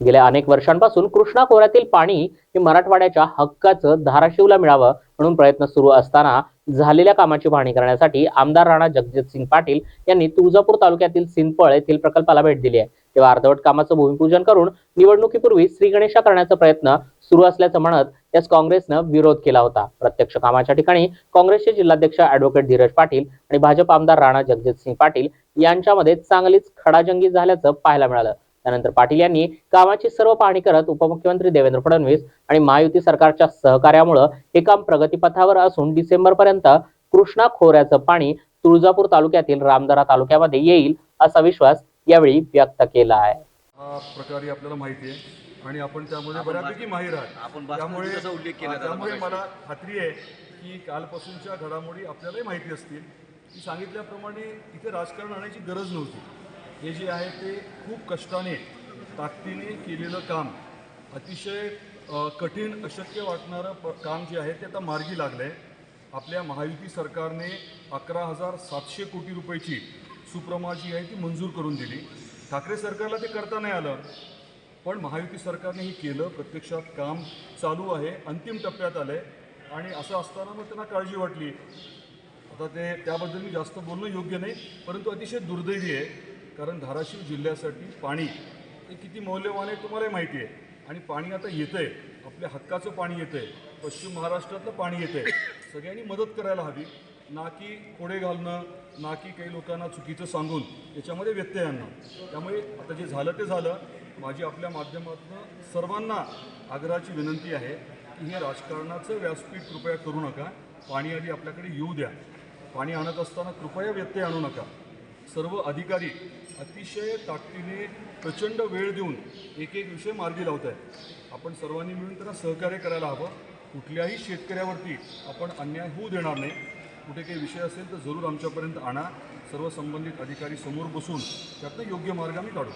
गेल्या अनेक वर्षांपासून कृष्णा खोऱ्यातील पाणी हे मराठवाड्याच्या हक्काचं धाराशिवला मिळावं म्हणून प्रयत्न सुरू असताना झालेल्या कामाची पाहणी करण्यासाठी आमदार राणा जगजितसिंग पाटील यांनी तुळजापूर तालुक्यातील सिंदपळ येथील प्रकल्पाला भेट दिली आहे. तेव्हा अर्धवट कामाचं भूमिपूजन करून निवडणुकीपूर्वी श्रीगणेशा करण्याचा प्रयत्न सुरू असल्याचं म्हणत यास काँग्रेसनं विरोध केला होता. प्रत्यक्ष कामाच्या ठिकाणी काँग्रेसचे जिल्हाध्यक्ष अॅडव्होकेट धीरज पाटील आणि भाजप आमदार राणा जगजितसिंग पाटील यांच्यामध्ये चांगलीच खडाजंगी झाल्याचं पाहायला मिळालं. त्यानंतर पाटील यांनी कामाची सर्व पाहणी करत उपमुख्यमंत्री देवेंद्र फडणवीस आणि महायुती सरकारच्या सहकार्यामुळं हे काम प्रगतीपथावर असून डिसेंबर पर्यंत कृष्णा खोऱ्याचं पाणी तुळजापूर तालुक्यातील रामदरा तालुक्यामध्ये येईल असा विश्वास यावेळी व्यक्त केला आहे. हा आपल्याला माहिती आहे आणि आपण त्यामध्ये बऱ्यापैकी माहीर आहात. आपण त्यामुळे जसा उल्लेख केला त्यामुळे. मला खात्री आहे की कालपासूनच्या घडामोडी आपल्यालाही माहिती असतील. की सांगितल्याप्रमाणे इथे राजकारण आणायची गरज नव्हती. हे जे आहे ते खूप कष्टाने ताकदीने केलेलं काम. अतिशय कठीण अशक्य वाटणारं प काम जे आहे ते आता मार्गी लागलं आहे आपल्या महायुती सरकारने अकरा हजार सातशे कोटी रुपयाची सुप्रमा जी आहे ती मंजूर करून दिली. ठाकरे सरकारला ते करता नाही आलं. पण महायुती सरकारने हे केलं. प्रत्यक्षात काम चालू आहे. अंतिम टप्प्यात आलं आहे आणि असं असताना मग त्यांना काळजी वाटली. आता ते त्याबद्दल मी जास्त बोलणं योग्य नाही. परंतु अतिशय दुर्दैवी आहे. कारण धाराशिव जिल्ह्यासाठी पाणी हे किती मौल्यवान आहे तुम्हालाही माहिती आहे. आणि पाणी आता येतंय. आपल्या हक्काचं पाणी येतंय. पश्चिम महाराष्ट्रातलं पाणी येतंय. सगळ्यांनी मदत करायला हवी. ना की कोडे घालणं ना की काही लोकांना चुकीचं सांगून. याच्यामध्ये व्यत्यय आणणं. त्यामुळे आता जे झालं ते झालं. माझी आपल्या माध्यमातून सर्वांना आग्रहाची विनंती आहे की हे राजकारणाचं व्यासपीठ कृपया करू नका. पाणी आधी आपल्याकडे येऊ द्या. पाणी आणत असताना कृपया व्यत्यय आणू नका. सर्व अधिकारी अतिशय ताकदीने प्रचंड वेळ देऊन एक एक विषय मार्गी लावत आहेत आपण सर्वांनी मिळून त्यांना सहकार्य करायला हवं. कुठल्याही शेतकऱ्यावरती आपण अन्याय होऊ देणार नाही. कुठे काही विषय असेल तर जरूर आमच्यापर्यंत आणा. सर्व संबंधित अधिकारी समोर बसून त्यातनं योग्य मार्ग आम्ही काढू.